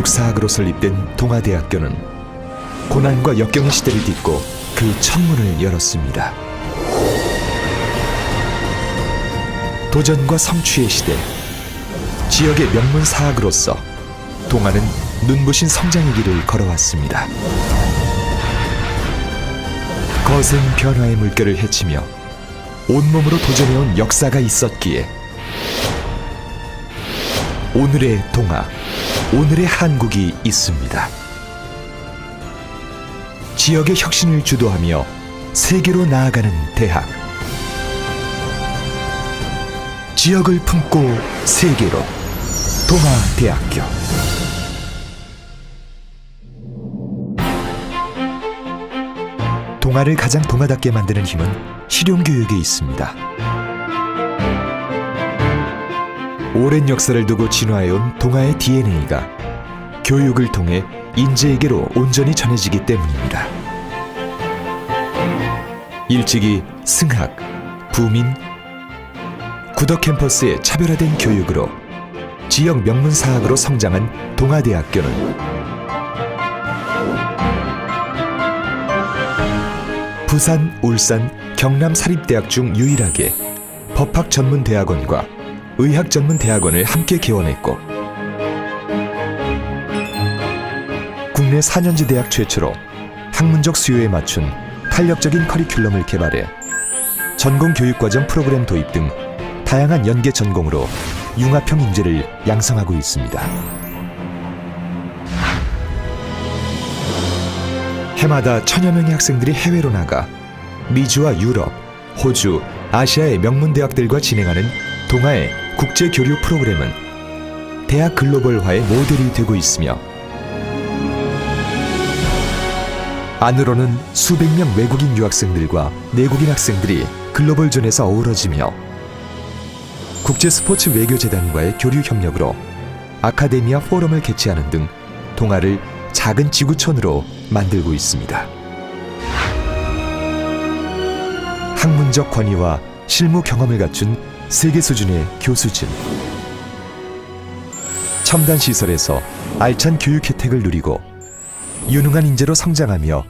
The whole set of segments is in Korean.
민족 사학으로 설립된 동아대학교는 고난과 역경의 시대를 딛고 그 첫문을 열었습니다. 도전과 성취의 시대, 지역의 명문 사학으로서 동아는 눈부신 성장의 길을 걸어왔습니다. 거센 변화의 물결을 헤치며 온몸으로 도전해온 역사가 있었기에 오늘의 동아, 오늘의 한국이 있습니다. 지역의 혁신을 주도하며 세계로 나아가는 대학. 지역을 품고 세계로 동아대학교. 동아를 가장 동아답게 만드는 힘은 실용교육에 있습니다. 오랜 역사를 두고 진화해온 동아의 DNA가 교육을 통해 인재에게로 온전히 전해지기 때문입니다. 일찍이 승학, 부민, 구덕 캠퍼스의 차별화된 교육으로 지역 명문 사학으로 성장한 동아대학교는 부산, 울산, 경남 사립대학 중 유일하게 법학 전문 대학원과 의학 전문 대학원을 함께 개원했고 국내 4년제 대학 최초로 학문적 수요에 맞춘 탄력적인 커리큘럼을 개발해 전공 교육과정 프로그램 도입 등 다양한 연계 전공으로 융합형 인재를 양성하고 있습니다. 해마다 천여 명의 학생들이 해외로 나가 미주와 유럽, 호주, 아시아의 명문 대학들과 진행하는 동아의 국제 교류 프로그램은 대학 글로벌화의 모델이 되고 있으며 안으로는 수백 명 외국인 유학생들과 내국인 학생들이 글로벌존에서 어우러지며 국제 스포츠 외교 재단과의 교류 협력으로 아카데미아 포럼을 개최하는 등 동아를 작은 지구촌으로 만들고 있습니다. 학문적 권위와 실무 경험을 갖춘 세계 수준의 교수진. 첨단 시설에서 알찬 교육 혜택을 누리고 유능한 인재로 성장하며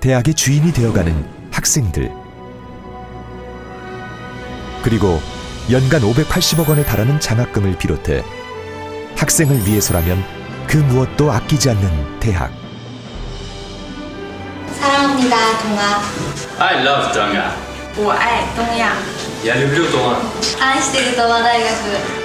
대학의 주인이 되어가는 학생들. 그리고 연간 580억 원에 달하는 장학금을 비롯해 학생을 위해서라면 그 무엇도 아끼지 않는 대학. 사랑합니다, 동아. I love 동아. 我爱东亚， 16주 동안 안시드 도마다이가그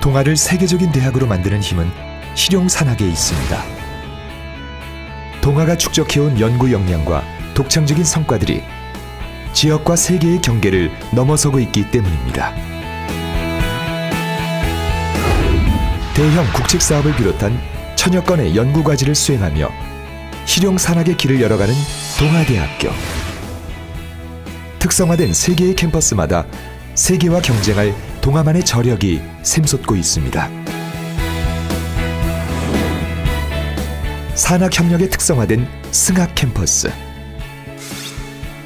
동아를 세계적인 대학으로 만드는 힘은 실용 산학에 있습니다. 동아가 축적해온 연구 역량과 독창적인 성과들이 지역과 세계의 경계를 넘어서고 있기 때문입니다. 대형 국책 사업을 비롯한 천여 건의 연구 과제를 수행하며 실용 산학의 길을 열어가는 동아대학교. 특성화된 세계의 캠퍼스마다 세계와 경쟁할 동아만의 저력이 샘솟고 있습니다. 산학 협력에 특성화된 승학 캠퍼스.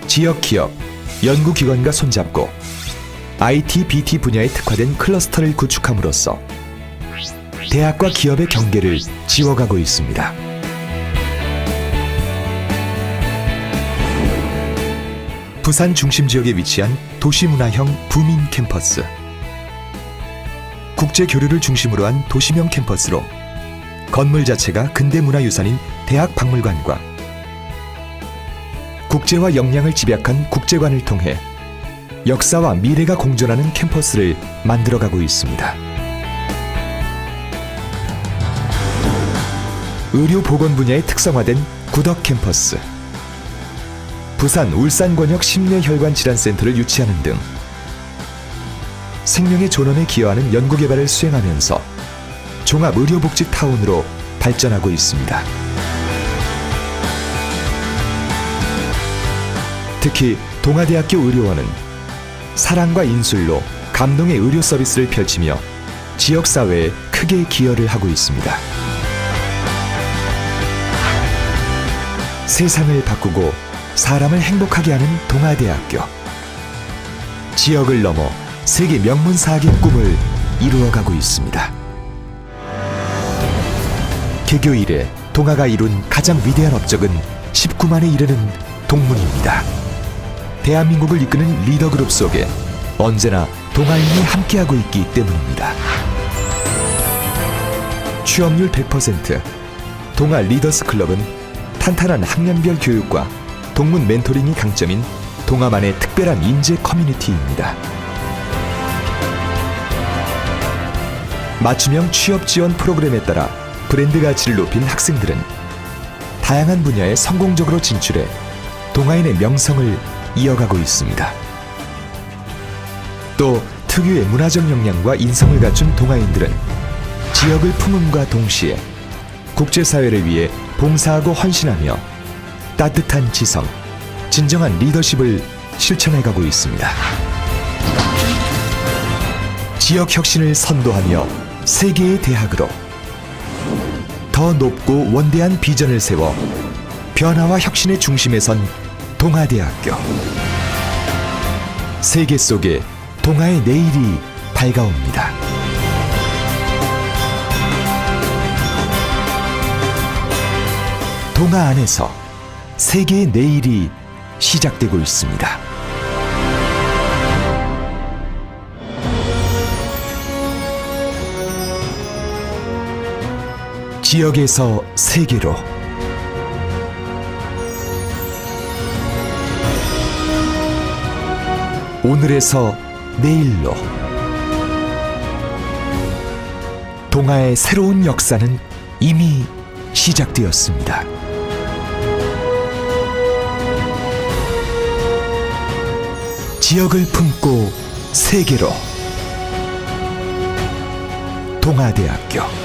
지역 기업, 연구기관과 손잡고 IT, BT 분야에 특화된 클러스터를 구축함으로써 대학과 기업의 경계를 지워가고 있습니다. 부산 중심 지역에 위치한 도시문화형 부민 캠퍼스. 국제 교류를 중심으로 한 도시명 캠퍼스로 건물 자체가 근대 문화유산인 대학 박물관과 국제화 역량을 집약한 국제관을 통해 역사와 미래가 공존하는 캠퍼스를 만들어가고 있습니다. 의료 보건 분야에 특성화된 구덕 캠퍼스. 부산 울산권역 심뇌혈관 질환센터를 유치하는 등 생명의 존엄에 기여하는 연구개발을 수행하면서 종합의료복지 타운으로 발전하고 있습니다. 특히 동아대학교 의료원은 사랑과 인술로 감동의 의료 서비스를 펼치며 지역사회에 크게 기여를 하고 있습니다. 세상을 바꾸고 사람을 행복하게 하는 동아대학교. 지역을 넘어 세계 명문 사학의 꿈을 이루어가고 있습니다. 개교 이래 동아가 이룬 가장 위대한 업적은 19만에 이르는 동문입니다. 대한민국을 이끄는 리더 그룹 속에 언제나 동아인이 함께하고 있기 때문입니다. 취업률 100% 동아 리더스 클럽은 탄탄한 학년별 교육과 동문 멘토링이 강점인 동아만의 특별한 인재 커뮤니티입니다. 맞춤형 취업 지원 프로그램에 따라 브랜드 가치를 높인 학생들은 다양한 분야에 성공적으로 진출해 동아인의 명성을 이어가고 있습니다. 또 특유의 문화적 역량과 인성을 갖춘 동아인들은 지역을 품음과 동시에 국제사회를 위해 봉사하고 헌신하며 따뜻한 지성, 진정한 리더십을 실천해가고 있습니다. 지역 혁신을 선도하며 세계의 대학으로 더 높고 원대한 비전을 세워 변화와 혁신의 중심에 선 동아대학교. 세계 속에 동아의 내일이 밝아옵니다. 동아 안에서 세계의 내일이 시작되고 있습니다. 지역에서 세계로 오늘에서 내일로 동아의 새로운 역사는 이미 시작되었습니다. 지역을 품고 세계로 동아대학교